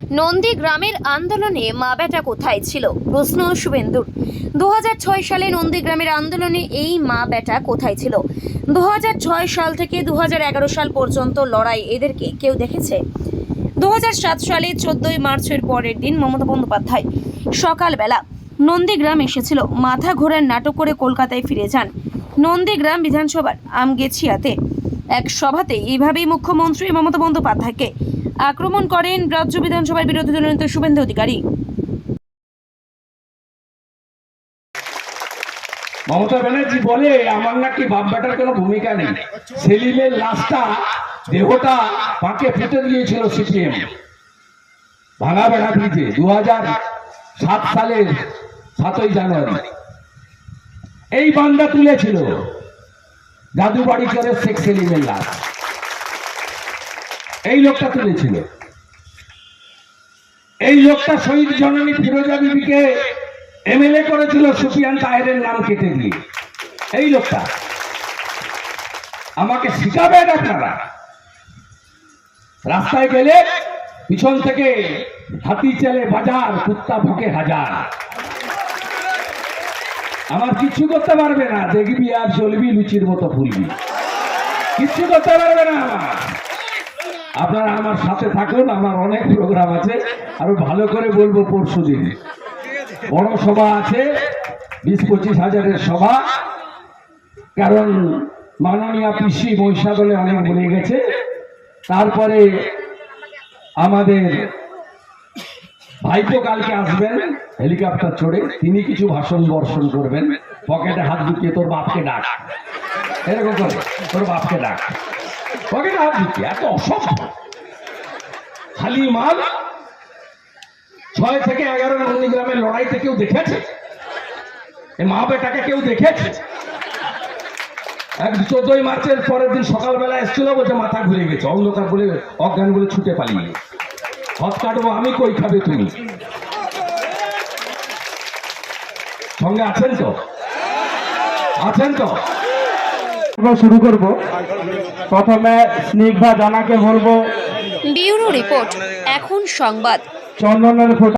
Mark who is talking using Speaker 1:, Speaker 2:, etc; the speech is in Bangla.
Speaker 1: নন্দীগ্রামের আন্দোলনে মা বেটা কোথায় ছিল? প্রশ্ন শুভেন্দুর। দু সালে নন্দীগ্রামের আন্দোলনে এই মা বেটা কোথায় ছিল? দু সাল থেকে দু সাল পর্যন্ত লড়াই এদেরকে কেউ দেখেছে? দু হাজার সাত সালে চোদ্দই মার্চের পরের দিন মমতা বন্দ্যোপাধ্যায় সকালবেলা নন্দীগ্রাম এসেছিল। মাথা ঘোরার নাটক করে কলকাতায় ফিরে যান। নন্দীগ্রাম বিধানসভার আমগেছিয়াতে এক সভাতে এইভাবেই মুখ্যমন্ত্রী মমতা বন্দ্যোপাধ্যায়কে আক্রমণ করেন রাজ্য বিধানসভার বিরোধী দলনেতা শুভেন্দু অধিকারী।
Speaker 2: মমতা ব্যানার্জি বলে, আমার নাকি বাপ কোনো ভূমিকা নেই। সেলিমের লাশটা দেহটা পাকে ফুটে দিয়েছিল সিপিএম। ভাঙা বেড়া ব্রিজে দু সাত সালের সাতই জানুয়ারি। এই বান্দা তুলেছিল। জাদু বাড়ি করে শেখ সেলিমের লাশ। এই লোকটা তুলেছিল। এই লোকটা শহীদ জননী ফিরোজা বিবিকে এমএলএ করেছিল সুফিয়ান তাহেরের নাম কেটে দিয়ে। এই লোকটা। আমাকে শিখাবেন আপনারা। রাস্তায় গেলে পিছন থেকে হাতি চলে বাজার, কুত্তা ভুকে হাজার। আমার কিচ্ছু করতে পারবে না। দেখবি আর চলবি লুচির মতো ফুলবি। কিচ্ছু করতে পারবে না। আপনারা আমার সাথে থাকুন, আমার অনেক প্রোগ্রাম আছে। আরও ভালো করে বলব পরশু দিন। বড় সভা আছে, বিশ পঁচিশ হাজারের সভা। কারণ মাননীয় পিসি মহিষাদলে অনেক বলে গেছে। তারপরে আমাদের ভাইপো কালকে আসবেন, হেলিকপ্টার চড়ে। তিনি কিছু ভাষণ বর্ষণ করবেন। পকেটে হাত ঢুকিয়ে তোর বাপকে ডাক। এরকম করে, তোর বাপকে ডাক। পকেটে হাত ঢুকিয়ে, এত অসভ্য। খালি মাল। ছয় থেকে এগারো নন্দীগ্রামের লড়াইতে কেউ দেখেছে? এ মা বেটাকে কেউ দেখেছে? এক চোদ্দই মার্চের পরের দিন সকালবেলা এসেছিল বলছে মাথা ঘুরে গেছে, অন্ধকার বলে অজ্ঞান বলে ছুটে পালিয়ে হত কাটবো আমি কই খাবে তুমি? সঙ্গে আছেন তো? আছেন তো?
Speaker 3: এবার শুরু করব। প্রথমে স্নিগ্ধা জানাকে বলব।
Speaker 1: ব্যুরো রিপোর্ট এখন সংবাদ।
Speaker 3: চন্দনের